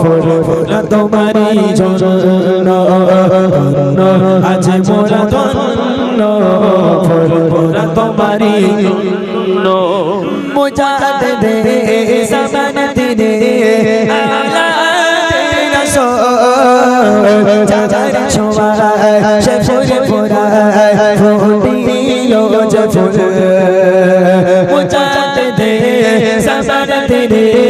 ফুরফুরা তোমারি জন্য আজ মোরা ধন্য ফুরফুরা তোমারি মুজাদ দে সমান দিনে আলা রসো চাচার ছোয়া সে ফুরে ফুরা ফুটিলো যে ফুল মুজাদ দে সমান দিনে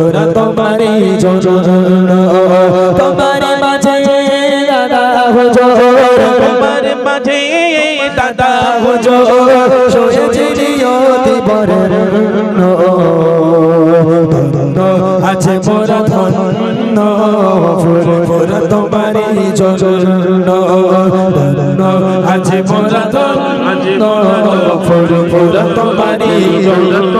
ফুরফুরা তোমারি জন্য তোমারি মাঝে দাদা হুজুর তোমার মাঝে দাদা হুজো সয়েছে নিয়তি বরের আছে মোরা ধন্য। ফুরফুরা তোমারি জন্য আছে মোরা ধন্য। ফুরফুরা তোমারি জন্য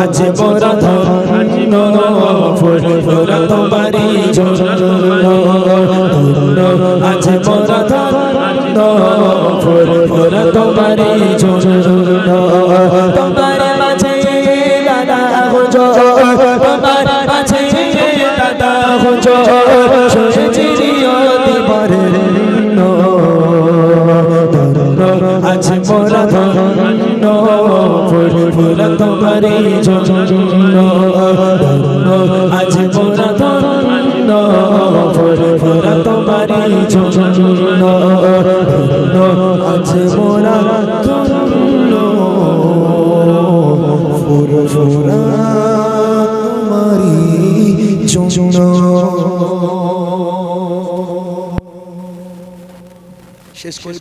আজ মোরা ধন্য ফুরফুরা তোমারি জন্য। ধন্য আজ মোরা ধন্য ফুরফুরা তোমারি জন্য। তোমার মাঝে দাদা হুজো, তোমার মাঝে দাদা হুজো সয়েছে নিয়তি আজ মোরা ধন্য। ফুরফুরা তোমারি জন্য আজ মোরা ধন্য ফুরফুরা তোমারি জন্য আজ মোরা ধন্য ফুরফুরা তোমারি জন্য শেষ করে